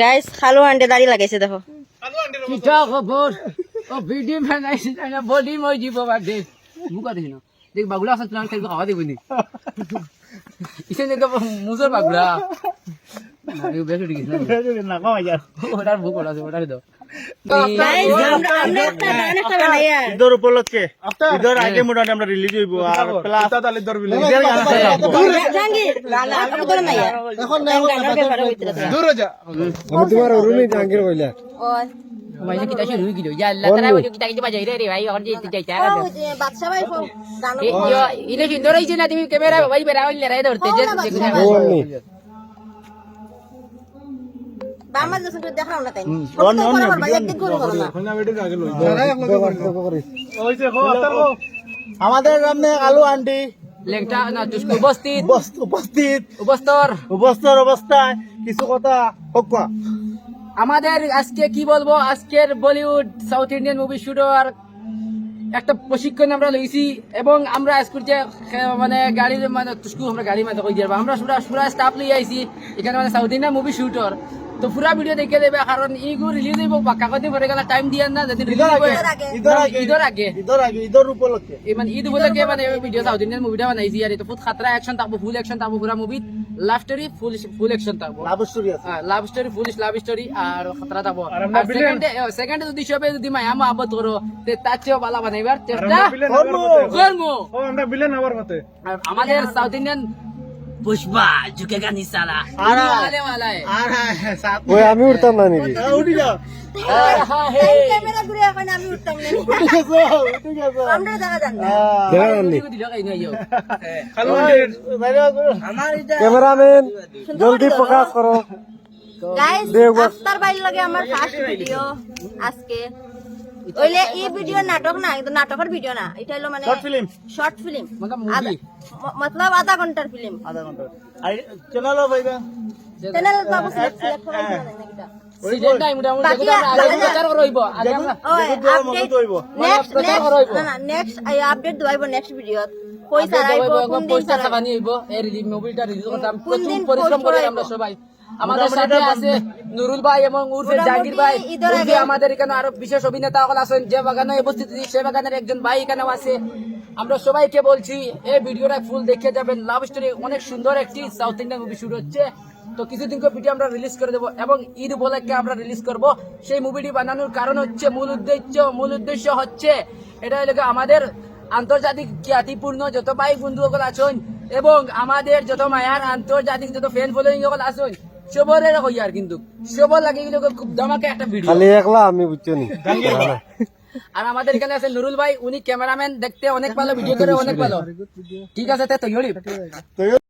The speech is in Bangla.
গাইস খালু আন্ডে দাড়ি লাগাইছে দেখো। কিটা খবর? ও ভিডিও বানাইছে না বডি মই দিব বাদে। মুকা দেখিন না? দেখ বাগুলা আছে তোমার খেলব খাওয়া দিবনি ইসে দেখ মুজর বাগুলা এই বেশ উঠে গেছে ওটার ভুক ওটা আছে ওটার দাও ঈদের উপলক্ষে। ঈদের আগে মোটামুটি আমরা রিলিজ হইব আর প্লাস ঈদের গান আছে। থাকব। জাহাঙ্গীর আপনি করে নাই। এখন গানের ব্যাপারে তোমার অরুণী জাহাঙ্গীর কইলা মাইনে কিটা শুরু কি ইয়া আল্লাহ তারা বলি কিটা কিছু বাজাই রে রে ভাই এখন যে যাই চারা বাদশা ভাই ফোন গান এ ইলে সুন্দর হইছে না তুমি ক্যামেরা ভাই বেরা হইলে রে ধরতে যে দেখাও না তাই অন্য অন্য আমাদের সামনে আলু আন্টি। লেংটা না তুস্কু উপস্থিত। উপস্থ- উপস্থিত। উপস্তর উপস্থিত অবস্থায় কিছু কথা হোক আমাদের আজকে কি বলব? আজকের Bollywood south Indian movie shooter একটা প্রশিক্ষণ আমরা লইছি এবং আমরা আজকে যে মানে গাড়ির মানে আমরা গাড়ি মানে কই আমরা পুরা পুরা স্টাফ লই আইছি। এখানে মানে সাউথ ইন্ডিয়ান মুভি শুটার তো পুরা ভিডিও দেখে দেবে কারণ ইগু রিলিজ হইব পাক্কা কদিন পরে গেলে টাইম দিয়ান না যদি রিলিজ হইব। ঈদের আগে ঈদের আগে। ঈদের উপলক্ষে। এই মানে ঈদ উপলক্ষে মানে ভিডিও সাউথ ইন্ডিয়ান মুভিটা বানাইছি আর এটা ফুট খাতরা অ্যাকশন থাকব ফুল অ্যাকশন থাকব পুরা movie love story full full action থাকব। লাভ স্টোরি আছে। লাভ স্টোরি ফুল লাভ স্টোরি আর খতরা থাকব। আর সেকেন্ডে সেকেন্ডে যদি সবে যদি মায়া মহাবত করো তে তার চেয়েও ভালো বানাইবার চেষ্টা করব। করব আমরা বিলেন আবার মতে আমাদের সাউথ ইন্ডিয়ান পুষ্পা ঝুঁকে গানি সারা ওই আমি উঠতাম না নাকি? উঠি যাও ক্যামেরাম্যান জলদি প্রকাশ করো। আমার ফার্স্ট ভিডিও আজকে। ওইলে এই ভিডিও নাটক না কিন্তু নাটকের ভিডিও না। এটা হলো মানে Short film? শর্ট ফিল্ম মানে মতলব আধা ঘণ্টার ফিল্ম আধা ঘণ্টা আর চ্যানেলও পাইবা? চ্যানেল বাবু সিলেক্ট সিলেক্ট করা না। নেক্সট আপডেট দইব নেক্সট ভিডিওত দেবো, দিন পয়সা চালাইবো হইব এই মুভিটা রিলিজ করতাম প্রচুর পরিশ্রম করে আমরা সবাই। আমাদের সাথে আছে নুরুল ভাই এবং উর্ফে জাহাঙ্গীর ভাই। উর্ফে আমাদের এখানে আরও বিশেষ অভিনেতা সকল আছেন যে বাগানে উপস্থিত সে বাগানের একজন ভাই এখানেও আছে। আমরা সবাইকে বলছি এই ভিডিওটা ফুল দেখে যাবেন। লাভ স্টোরি অনেক সুন্দর একটি সাউথ ইন্ডিয়ান মুভি শুরু হচ্ছে। তো কিছুদিন ভিডিও আমরা রিলিজ করে দেবো এবং ঈদ উপলক্ষে আমরা রিলিজ করব। সেই মুভিটি বানানোর কারণ হচ্ছে মূল উদ্দেশ্য মূল উদ্দেশ্য হচ্ছে এটা হলো আমাদের আন্তর্জাতিক খ্যাতিপূর্ণ যত ভাই বন্ধুসকল আছেন এবং আমাদের যত মায়ার আন্তর্জাতিক যত ফ্যান ফলোয়িং সকল আছেন সবরের হইয়ার কিন্তু। সবার লাগে এগুলো খুব দামাকে একটা ভিডিও খালি একলা আমি বুঝছ নি আর আমাদের এখানে আছে নুরুল ভাই উনি ক্যামেরাম্যান দেখতে অনেক ভালো ভিডিও করে অনেক ভালো। ঠিক আছে তো তৈরি